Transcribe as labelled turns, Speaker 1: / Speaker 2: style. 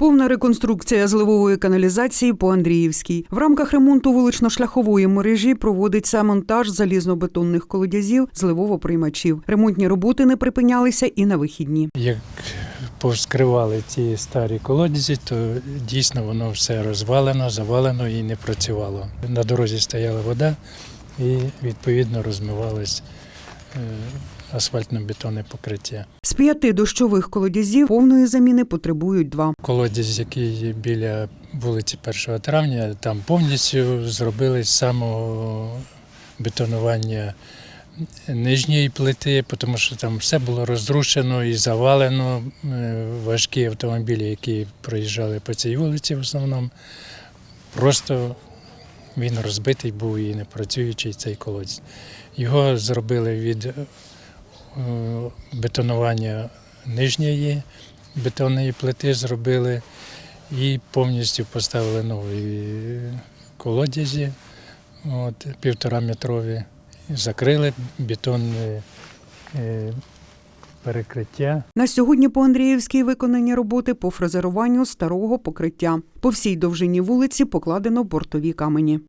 Speaker 1: Повна реконструкція зливової каналізації по Андріївській. В рамках ремонту вулично-шляхової мережі проводиться монтаж залізнобетонних колодязів зливово-приймачів. Ремонтні роботи не припинялися і на вихідні.
Speaker 2: Як повскривали ті старі колодязі, то дійсно воно все розвалено, завалено і не працювало. На дорозі стояла вода і відповідно розмивалось е, асфальтно-бетонне покриття.
Speaker 1: З п'яти дощових колодязів повної заміни потребують два.
Speaker 2: Колодязь, який біля вулиці 1 травня, там повністю зробили з самого бетонування нижньої плити, тому що там все було розрушено і завалено. Е, Важкі автомобілі, які проїжджали по цій вулиці, в основному, просто він розбитий був і не працюючий цей колодязь. Його зробили від бетонування нижньої бетонної плити зробили і повністю поставили нові колодязі, от, півтора метрові, закрили бетонне е, перекриття.
Speaker 1: На сьогодні по Андріївській виконані роботи по фрезеруванню старого покриття. По всій довжині вулиці покладено бортові камені.